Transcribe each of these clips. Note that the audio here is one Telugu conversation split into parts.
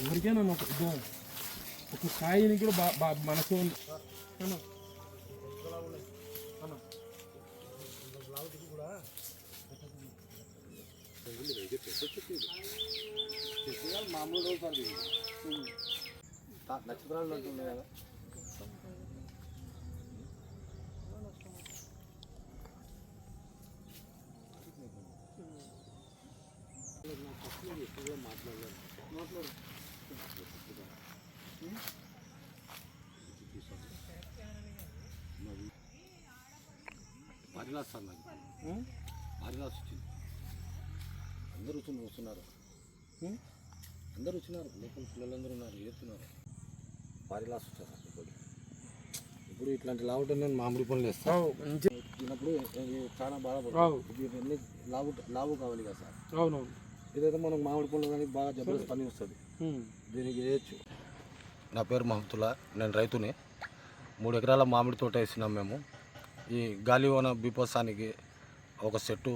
ఎవరికైనా ఒక ఇదో ఒక స్థాయిని కూడా బా బా మనసు ఉంది మామూలు నక్షత్రాలు కదా. భారీ సార్ నాకు ఉమ్? వచ్చింది అందరూ వచ్చి వస్తున్నారు అందరూ వచ్చినారు లోకల్ పిల్లలందరూ ఉన్నారు ఏతున్నారు పారిలాస్ వచ్చారు ఇప్పుడు ఇప్పుడు ఇట్లాంటి లావుట నేను మామిడి పనులు వేస్తాను తిన్నప్పుడు చాలా అవు. బాధపడుతుంది లావు లావు కావాలి కదా సార్ అవునవును ఇదైతే మనకు మామిడి పండ్లు కానీ బాగా జబర్దస్త్ పని వస్తుంది. దీనికి వేయచ్చు నా పేరు మహతుల్లా నేను రైతుని. మూడు ఎకరాల మామిడి తోట వేసినాం మేము. ఈ గాలివన బీపసానికి ఒక చెట్టు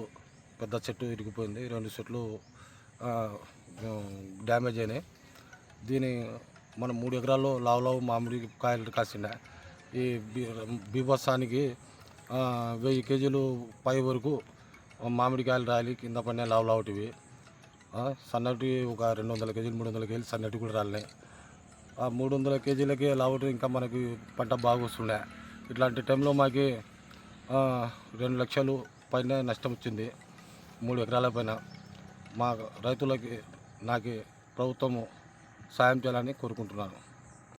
పెద్ద చెట్టు ఇరిగిపోయింది. రెండు చెట్లు ఆ, డ్యామేజ్ అయినాయి. దీని మనం మూడు ఎకరాల్లో లావు లావు మామిడి కాయలు కాసిండే. ఈ బీ బీభత్సానికి ఆ, వెయ్యి కేజీలు పై వరకు మామిడికాయలు రాలి కింద పడిన లావు లావుటివి. సన్నటి ఒక రెండు వందల కేజీలు మూడు వందల కేజీలు సన్నటి కూడా రాలినాయి ఆ మూడు వందల కేజీలకి లావుటి ఇంకా మనకి పంట బాగా వస్తుండే. ఇట్లాంటి టైంలో మాకు రెండు లక్షలు పైన నష్టం వచ్చింది. మూడు ఎకరాల పైన మా రైతులకి నాకు ప్రభుత్వము సాయం చేయాలని కోరుకుంటున్నాను.